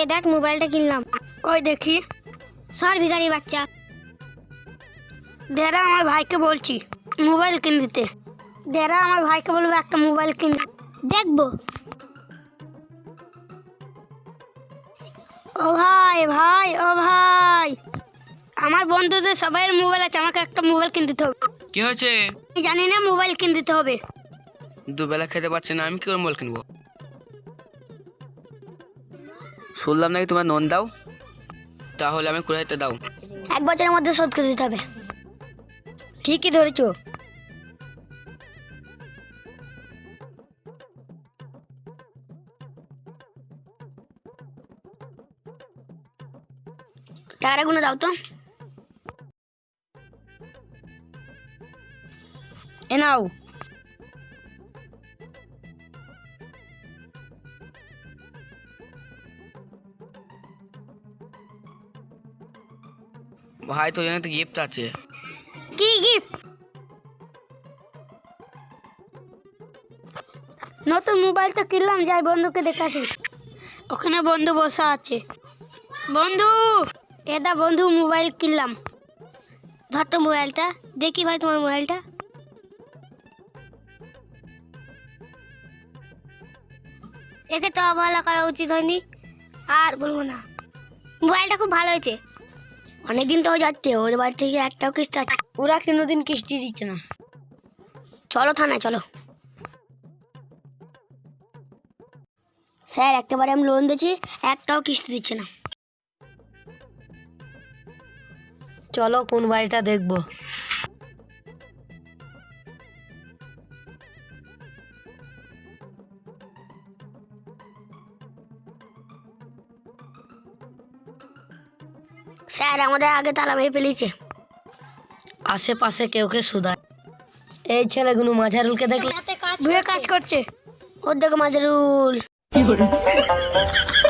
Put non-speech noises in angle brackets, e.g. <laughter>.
এ দেখ মোবাইলটা কিনলাম। কই দেখি? সর ভিখারি বাচ্চা। দেরা আমার ভাইকে বলছি মোবাইল কিনে দিতে। দেরা আমার ভাইকে বলব একটা মোবাইল কিন। দেখব। ও ভাই ভাই ও ভাই। আমার বন্ধুদের সবাই মোবাইল আছে আমাকে একটা মোবাইল কিনে দিতে হবে। কি হয়েছে? জানি না মোবাইল কিনে দিতে হবে। দুবেলা খেতে পারছে না আমি কি করে মোবাইল কিনবো? শুনলাম নাকি তোমার নন দাও? তাহলে আমি কুড়ি হাজার দাও। এক বছরের মধ্যে শোধ করে দিতে হবে। ঠিকই ধরেছো। টাকাটা গুনে দাও তো। এ নাও। ভাই, তোর জন্য তো গিফট আছে। কি গিফট নতুন মোবাইল তো কিনলাম, যাই বন্ধুকে দেখাছি। ওখানে বন্ধু বসা আছে। বন্ধু এটা বন্ধু মোবাইল কিনলাম। ধর তো মোবাইলটা দেখি ভাই তোমার মোবাইলটা একে তো অবহেলা করা উচিত হয়নি, আর বলব না। মোবাইলটা খুব ভালো হয়েছে। অনেকদিন তো যাচ্ছে ওদের বাড়ি থেকে একটাও কিস্তি আছে। ওরা কোনোদিন কিস্তি দিচ্ছে না। চলো থানায় চলো। স্যার একটা বারে আমি লোন দিয়েছি একটাও কিস্তি দিচ্ছে না। চলো কোন বাড়িটা দেখব। স্যার আমাদের আগে তালা মেরে ফেলেছে। আশেপাশে কেউ কে সুদায় এই ছেলেগুলো মাঝারুলকে দেখলে ভুয়ে কাজ করছে। ওর দেখো মাজারুল। <laughs>